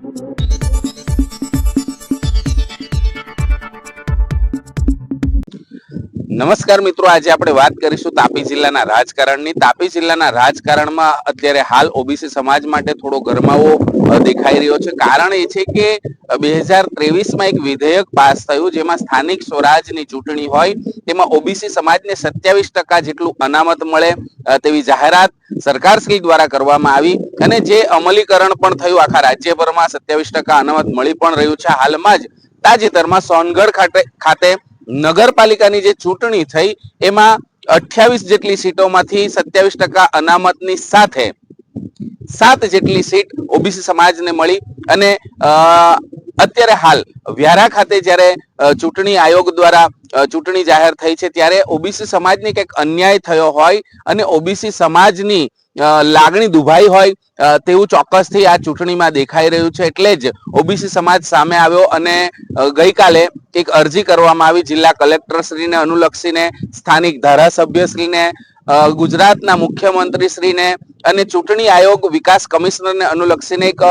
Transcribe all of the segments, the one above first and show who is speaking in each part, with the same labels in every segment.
Speaker 1: નમસ્કાર મિત્રો, આજે આપણે વાત કરીશું તાપી જિલ્લાના રાજકારણની. તાપી જિલ્લાના રાજકારણમાં અત્યારે હાલ ઓબીસી સમાજ માટે થોડો ગરમાવો દેખાઈ રહ્યો છે. કારણ એ છે કે બે હજાર ત્રેવીસમાં એક વિધેયક પાસ થયું, જેમાં સ્થાનિક સ્વરાજની ચૂંટણી હોય, તેમાં ઓબીસી સમાજને સત્યાવીસ ટકા જેટલું અનામત મળે તેવી જાહેરાત સરકારશ્રી દ્વારા કરવામાં આવી અને જે અમલીકરણ પણ થયું, આખા રાજ્યભરમાં સત્યાવીસ ટકા અનામત મળી પણ રહ્યું છે. હાલમાં જ તાજેતરમાં સોનગઢ ખાતે ખાતે નગરપાલિકાની જે ચૂંટણી થઈ, એમાં અઠ્યાવીસ જેટલી સીટોમાંથી સત્યાવીસ ટકા અનામતની સાથે સાત જેટલી સીટ ઓબીસી સમાજને મળી અને અત્યારે હાલ વ્યારા ખાતે જ્યારે ચૂંટણી આયોગ દ્વારા ચૂંટણી જાહેર થઈ છે ત્યારે ઓબીસી સમાજને કંઈક અન્યાય થયો હોય અને ઓબીસી સમાજની લાગણી દુભાઈ હોય તેવું ચોક્કસથી આ ચૂંટણીમાં દેખાઈ રહ્યું છે. એટલે જ ઓબીસી સમાજ સામે આવ્યો અને ગઈકાલે એક અરજી કરવામાં આવી જિલ્લા કલેક્ટરશ્રીને, અનુલક્ષીને, સ્થાનિક ધારાસભ્યશ્રીને ગુજરાતના મુખ્યમંત્રીશ્રીને અને ચૂંટણી આયોગ વિકાસ કમિશનરને અનુલક્ષીને એક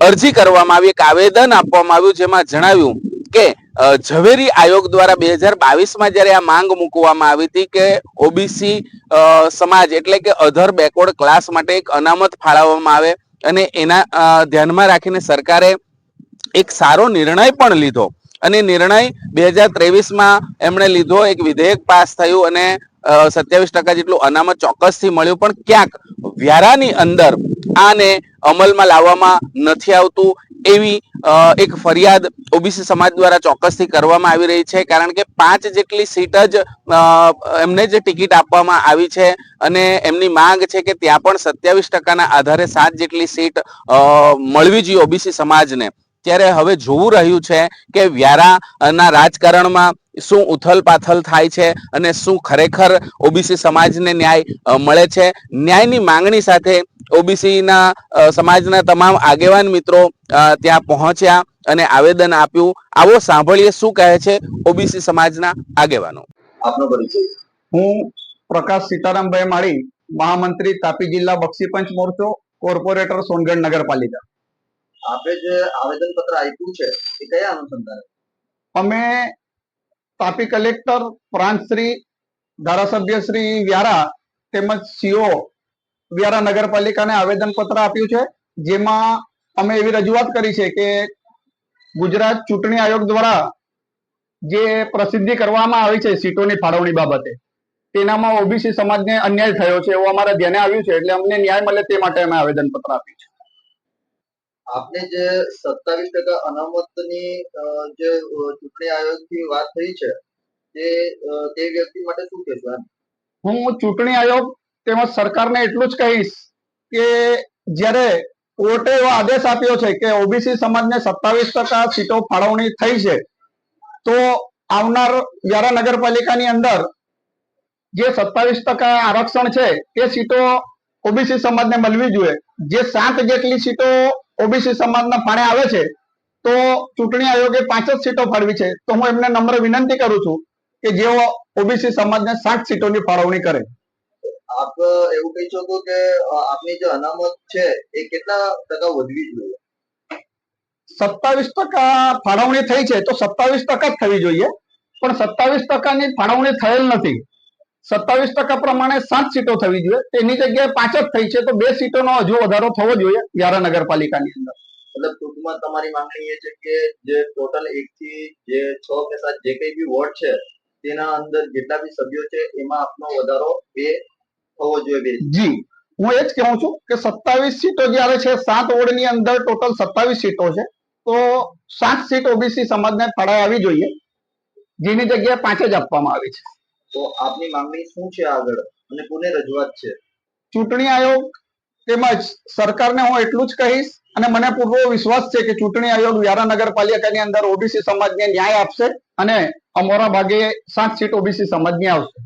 Speaker 1: અરજી કરવામાં આવી, એક આવેદન આપવામાં આવ્યું જેમાં જણાવ્યું કે ઝવેરી આયોગ દ્વારા બે હજાર બાવીસમાં જ્યારે આ માંગ મૂકવામાં આવી હતી કે ઓબીસી સમાજ એટલે કે અધર બેકવર્ડ ક્લાસ માટે એક અનામત ફાળવવામાં આવે અને એના ધ્યાનમાં રાખીને સરકારે એક સારો નિર્ણય પણ લીધો. અને નિર્ણય બે હજાર ત્રેવીસમાં એમણે લીધો, એક વિધેયક પાસ થયું અને સત્યાવીસ ટકા જેટલું અનામત ચોક્કસથી મળ્યું, પણ ક્યાંક વ્યારાની અંદર આને અમલમાં લાવવામાં નથી આવતું. એવી એક ફરિયાદ ઓબીસી સમાજ દ્વારા ચોક્કસથી કરવામાં આવી રહી છે. કારણ કે પાંચ જેટલી સીટ જ એમને જ ટિકિટ આપવામાં આવી છે અને એમની માંગ છે કે ત્યાં પણ સત્યાવીસ ટકાના આધારે સાત જેટલી સીટ મળવી જોઈએ ઓબીસી સમાજને. ત્યારે હવે જોવું રહ્યું છે કે વ્યારાના રાજકારણમાં શું ઉથલ પાથલ થાય છે અને શું ખરેખર ઓબીસી સમાજને ન્યાય મળે છે. ન્યાયની માંગણી સાથે ઓબીસીના સમાજના તમામ આગેવાન મિત્રો ત્યાં પહોંચ્યા અને આવેદન આપ્યું. આવો સાંભળીએ શું કહે છે ઓબીસી સમાજના આગેવાનો.
Speaker 2: આપનો પરિચય.
Speaker 3: હું પ્રકાશ સીતારામભાઈ માળી મહામંત્રી તાપી જિલ્લા બક્ષીપંચ મોરચો કોર્પોરેટર સોનગઢ નગરપાલિકા.
Speaker 2: આપે જે આવેદન પત્ર આપ્યું છે, એ કયા અનુસંધાને?
Speaker 3: અમે તાપી કલેક્ટર પ્રાંત શ્રી ધારાસભ્ય શ્રી વ્યારા તેમજ સીઓ વ્યારા નગરપાલિકાને આવેદન પત્ર આપ્યું છે, જેમાં અમે એવી રજૂઆત કરી છે કે ગુજરાત ચૂંટણી આયોગ દ્વારા જે પ્રસિદ્ધિ કરવામાં આવી છે સીટોની ફાળવણી બાબતે, તેનામાં ઓબીસી સમાજને અન્યાય થયો છે એવું અમારા ધ્યાને આવ્યું છે, એટલે અમને ન્યાય મળે તે માટે અમે આવેદન પત્ર આપ્યું છે.
Speaker 2: આપને જે સત્તાવીસ ટકા અનામતની જે ચૂંટણી આયોગથી વાત થઈ છે, તે તે વ્યક્તિ માટે શું કહેશો
Speaker 3: હું ચૂંટણી આયોગ તેમજ સરકારને એટલું જ કહીશ કે જ્યારે કોર્ટે એવો આદેશ આપ્યો છે કે ઓબીસી સમાજને સત્તાવીસ ટકા સીટો ફાળવણી થઈ છે, તો આવનાર વ્યારા નગરપાલિકાની અંદર જે સત્તાવીસ ટકા આરક્ષણ છે તે સીટો ઓબીસી સમાજને મળવી જોઈએ. જે સાત જેટલી સીટો ઓબીસી સમાજના ફાળે આવે છે તો ચૂંટણી આયોગે પાંચ જ સીટો ફાળવી છે. તો હું એમને નમ્ર વિનંતી કરું છું કે જેઓ ઓબીસી સમાજને સાત સીટોની ફાળવણી કરે.
Speaker 2: આપ એવું કહી શકો કે આપની જે અનામત છે એ કેટલા ટકા વધવી જોઈએ?
Speaker 3: સત્તાવીસ ટકા ફાળવણી થઈ છે તો સત્તાવીસ ટકા જ થવી જોઈએ. પણ સત્તાવીસ ટકાની ફાળવણી થયેલ નથી. સત્તાવીસ ટકા પ્રમાણે સાત સીટો થવી જોઈએ. તેની જગ્યાએ પાંચ જ થઈ છે તો બે સીટોનો હજુ વધારો થવો જોઈએ વ્યારા નગરપાલિકાની અંદર.
Speaker 2: મતલબ ટૂંકમાં તમારી માંગણી એ છે કે જે ટોટલ એક થી જે છ કે સાત જે કઈ બી વોર્ડ છે તેના અંદર જેટલા બી સભ્યો છે એમાં આપનો વધારો બે થવો જોઈએ
Speaker 3: જી. હું એ જ કહું છું કે સત્તાવીસ સીટો જયારે છે સાત વોર્ડની અંદર ટોટલ સત્તાવીસ સીટો છે તો સાત સીટ ઓબીસી સમાજને ફાળાઈ આવી જોઈએ જેની જગ્યાએ પાંચ જ આપવામાં આવી છે.
Speaker 2: તો આપની માંગણી શું છે આગળ? અને કોને રજૂઆત છે?
Speaker 3: ચૂંટણી આયોગ તેમજ સરકારને હું એટલું જ કહીશ અને મને પૂરો વિશ્વાસ છે કે ચૂંટણી આયોગ વ્યારા નગરપાલિકાની અંદર ઓબીસી સમાજને ન્યાય આપશે અને અમારા ભાગે સાત સીટ ઓબીસી સમાજની આવશે.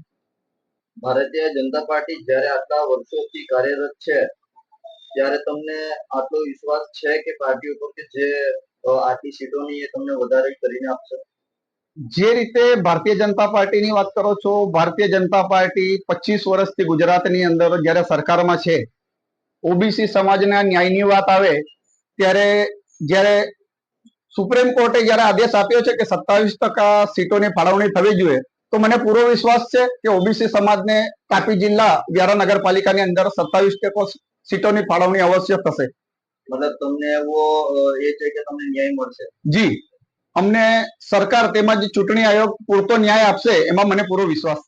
Speaker 2: ભારતીય જનતા પાર્ટી જ્યારે આટલા વર્ષોથી કાર્યરત છે ત્યારે તમને આટલો વિશ્વાસ છે કે પાર્ટી ઉપર કે જે આટલી સીટોની એ તમને વધારે કરીને આપશે?
Speaker 3: જે રીતે ભારતીય જનતા પાર્ટીની વાત કરો છો ભારતીય જનતા પાર્ટી પચીસ વર્ષથી ગુજરાતની અંદર જ્યારે સરકારમાં છે ઓબીસી સમાજના ન્યાયની વાત આવે ત્યારે જ્યારે સુપ્રીમ કોર્ટે જ્યારે આદેશ આપ્યો છે કે સત્તાવીસ ટકા સીટોની ફાળવણી થવી જોઈએ તો મને પૂરો વિશ્વાસ છે કે ઓબીસી સમાજને તાપી જિલ્લા વ્યારા નગરપાલિકાની અંદર સત્તાવીસ ટકા સીટોની ફાળવણી અવશ્ય થશે.
Speaker 2: મતલબ તમને એવો એ છે કે તમને ન્યાય મળશે?
Speaker 3: જી. અમને સરકાર તેમજ ચૂંટણી આયોગ પૂરતો ન્યાય આપશે એમાં મને પૂરો વિશ્વાસ